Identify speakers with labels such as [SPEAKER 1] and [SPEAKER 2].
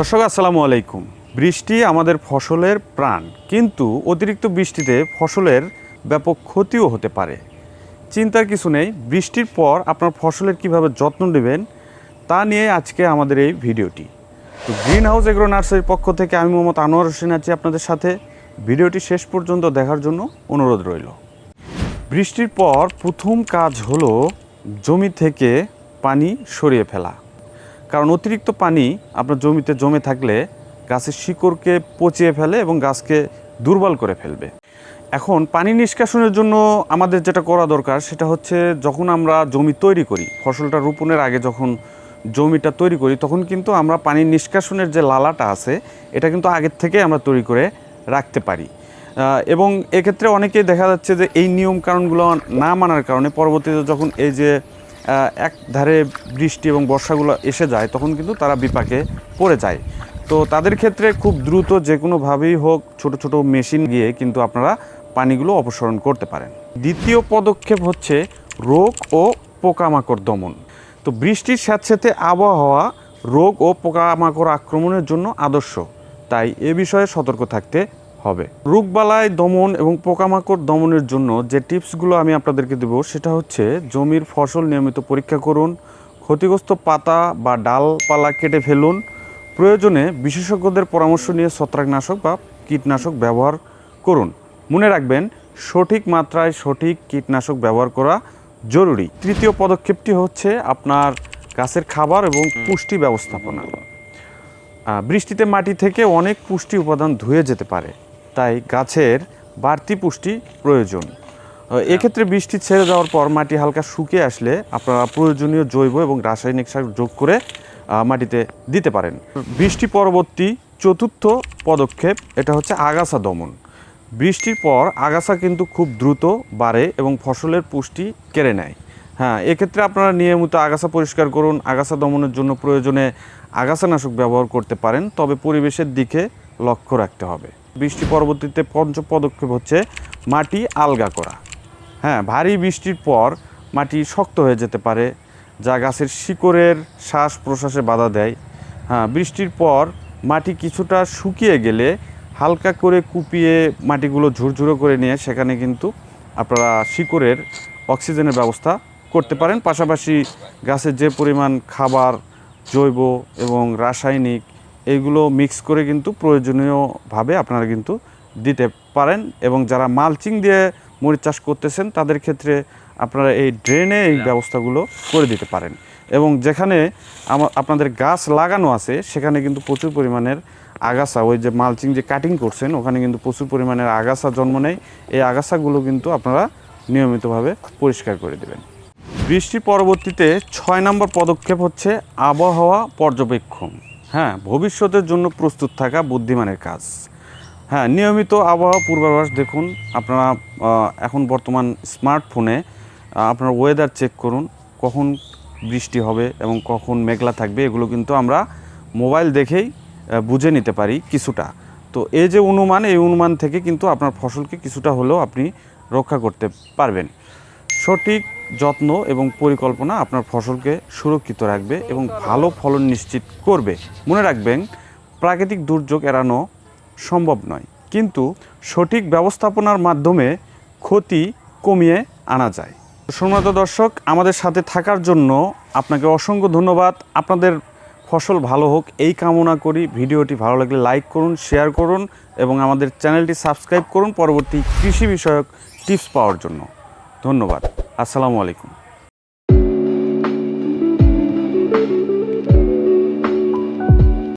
[SPEAKER 1] দর্শক, আসসালামু আলাইকুম। বৃষ্টি আমাদের ফসলের প্রাণ, কিন্তু অতিরিক্ত বৃষ্টিতে ফসলের ব্যাপক ক্ষতিও হতে পারে। চিন্তার কিছু নেই, বৃষ্টির পর আপনার ফসলের কীভাবে যত্ন নেবেন, তা নিয়ে আজকে আমাদের এই ভিডিওটি। তো গ্রিন হাউস এগ্রো নার্সারির পক্ষ থেকে আমি মোহাম্মদ আনোয়ার হোসেন আছি আপনাদের সাথে। ভিডিওটি শেষ পর্যন্ত দেখার জন্য অনুরোধ রইল। বৃষ্টির পর প্রথম কাজ হলো জমি থেকে পানি সরিয়ে ফেলা। কারণ অতিরিক্ত পানি আপনার জমিতে, জমে থাকলে গাছের শিকড়কে পচিয়ে ফেলে এবং গাছকে দুর্বল করে ফেলবে। এখন পানি নিষ্কাশনের জন্য আমাদের যেটা করা দরকার সেটা হচ্ছে যখন আমরা জমি তৈরি করি, ফসলটা রোপণের আগে যখন জমিটা তৈরি করি, তখন কিন্তু আমরা পানি নিষ্কাশনের যে লালাটা আছে, এটা কিন্তু আগের থেকে আমরা তৈরি করে রাখতে পারি। এবং এক্ষেত্রে অনেকেই দেখা যাচ্ছে যে এই নিয়ম কারণগুলো না মানার কারণে পরবর্তীতে যখন এই যে এক ধারে বৃষ্টি এবং বর্ষাগুলো এসে যায়, তখন কিন্তু তারা বিপাকে পড়ে যায়। তো তাদের ক্ষেত্রে খুব দ্রুত যে কোনোভাবেই হোক ছোট ছোট মেশিন গিয়ে কিন্তু আপনারা পানিগুলো অপসারণ করতে পারেন। দ্বিতীয় পদক্ষেপ হচ্ছে রোগ ও পোকামাকড় দমন। তো বৃষ্টির স্যাঁতস্যাঁতে আবহাওয়া রোগ ও পোকামাকড় আক্রমণের জন্য আদর্শ। তাই এ বিষয়ে সতর্ক থাকতে হবে। রোগবালাই দমন এবং পোকামাকড় দমনের জন্য যে টিপসগুলো আমি আপনাদেরকে দেবো সেটা হচ্ছে জমির ফসল নিয়মিত পরীক্ষা করুন ক্ষতিগ্রস্ত পাতা বা ডালপালা কেটে ফেলুন প্রয়োজনে বিশেষজ্ঞদের পরামর্শ নিয়ে ছত্রাকনাশক বা কীটনাশক ব্যবহার করুন। মনে রাখবেন সঠিক মাত্রায় সঠিক কীটনাশক ব্যবহার করা জরুরি। তৃতীয় পদক্ষেপটি হচ্ছে আপনার গাছের খাবার এবং পুষ্টি ব্যবস্থাপনা। বৃষ্টিতে মাটি থেকে অনেক পুষ্টি উপাদান ধুয়ে যেতে পারে। তাই গাছের বাড়তি পুষ্টি প্রয়োজন। এক্ষেত্রে বৃষ্টি ছেড়ে যাওয়ার পর মাটি হালকা শুকিয়ে আসলে আপনারা প্রয়োজনীয় জৈব এবং রাসায়নিক সার যোগ করে মাটিতে দিতে পারেন। বৃষ্টি পরবর্তী চতুর্থ পদক্ষেপ, এটা হচ্ছে আগাছা দমন। বৃষ্টির পর আগাছা কিন্তু খুব দ্রুত বাড়ে এবং ফসলের পুষ্টি কেড়ে নেয়। হ্যাঁ এক্ষেত্রে আপনারা নিয়মিত আগাছা পরিষ্কার করুন, আগাছা দমনের জন্য প্রয়োজনে আগাছানাশক ব্যবহার করতে পারেন, তবে পরিবেশের দিকে লক্ষ্য রাখতে হবে। বৃষ্টি পরবর্তীতে পঞ্চম পদক্ষেপ হচ্ছে মাটি আলগা করা। হ্যাঁ ভারী বৃষ্টির পর মাটি শক্ত হয়ে যেতে পারে, যা গাছের শিকড়ের শ্বাস প্রশ্বাসে বাধা দেয়। হ্যাঁ বৃষ্টির পর মাটি কিছুটা শুকিয়ে গেলে হালকা করে কুপিয়ে মাটিগুলো ঝুরঝুরো করে নিয়ে সেখানে কিন্তু আপনারা শিকড়ের অক্সিজেনের ব্যবস্থা করতে পারেন। পাশাপাশি গাছের যে পরিমাণ খাবার, জৈব এবং রাসায়নিক এইগুলো মিক্স করে কিন্তু প্রয়োজনীয়ভাবে আপনারা কিন্তু দিতে পারেন এবং যারা মালচিং দিয়ে মরিচ চাষ করতেছেন তাদের ক্ষেত্রে আপনারা এই ড্রেনে এই ব্যবস্থাগুলো করে দিতে পারেন। এবং যেখানে আমা- আপনাদের গাছ লাগানো আছে সেখানে কিন্তু প্রচুর পরিমাণের আগাছা ওই যে মালচিং যে কাটিং করছেন ওখানে কিন্তু প্রচুর পরিমাণের আগাছা জন্ম নেয়। এই আগাছাগুলো কিন্তু আপনারা নিয়মিতভাবে পরিষ্কার করে দেবেন। বৃষ্টির পরবর্তীতে ছয় নম্বর পদক্ষেপ হচ্ছে আবহাওয়া পর্যবেক্ষণ। হ্যাঁ ভবিষ্যতের জন্য প্রস্তুত থাকা বুদ্ধিমানের কাজ। হ্যাঁ নিয়মিত আবহাওয়া পূর্বাভাস দেখুন। আপনারা এখন বর্তমান স্মার্টফোনে আপনার ওয়েদার চেক করুন, কখন বৃষ্টি হবে এবং কখন মেঘলা থাকবে, এগুলো কিন্তু আমরা মোবাইল দেখেই বুঝে নিতে পারি কিছুটা। তো এই যে অনুমান, এই অনুমান থেকে কিন্তু আপনার ফসলকে কিছুটা হলেও আপনি রক্ষা করতে পারবেন। সঠিক যত্ন এবং পরিকল্পনা আপনার ফসলকে সুরক্ষিত রাখবে এবং ভালো ফলন নিশ্চিত করবে। মনে রাখবেন, প্রাকৃতিক দুর্যোগ এড়ানো সম্ভব নয়, কিন্তু সঠিক ব্যবস্থাপনার মাধ্যমে ক্ষতি কমিয়ে আনা যায়। সম্মানিত দর্শক, আমাদের সাথে থাকার জন্য আপনাকে অসংখ্য ধন্যবাদ। আপনাদের ফসল ভালো হোক, এই কামনা করি। ভিডিওটি ভালো লাগলে লাইক করুন, শেয়ার করুন এবং আমাদের চ্যানেলটি সাবস্ক্রাইব করুন। পরবর্তী কৃষি বিষয়ক টিপস পাওয়ার জন্য। ধন্যবাদ। আসসালামু আলাইকুম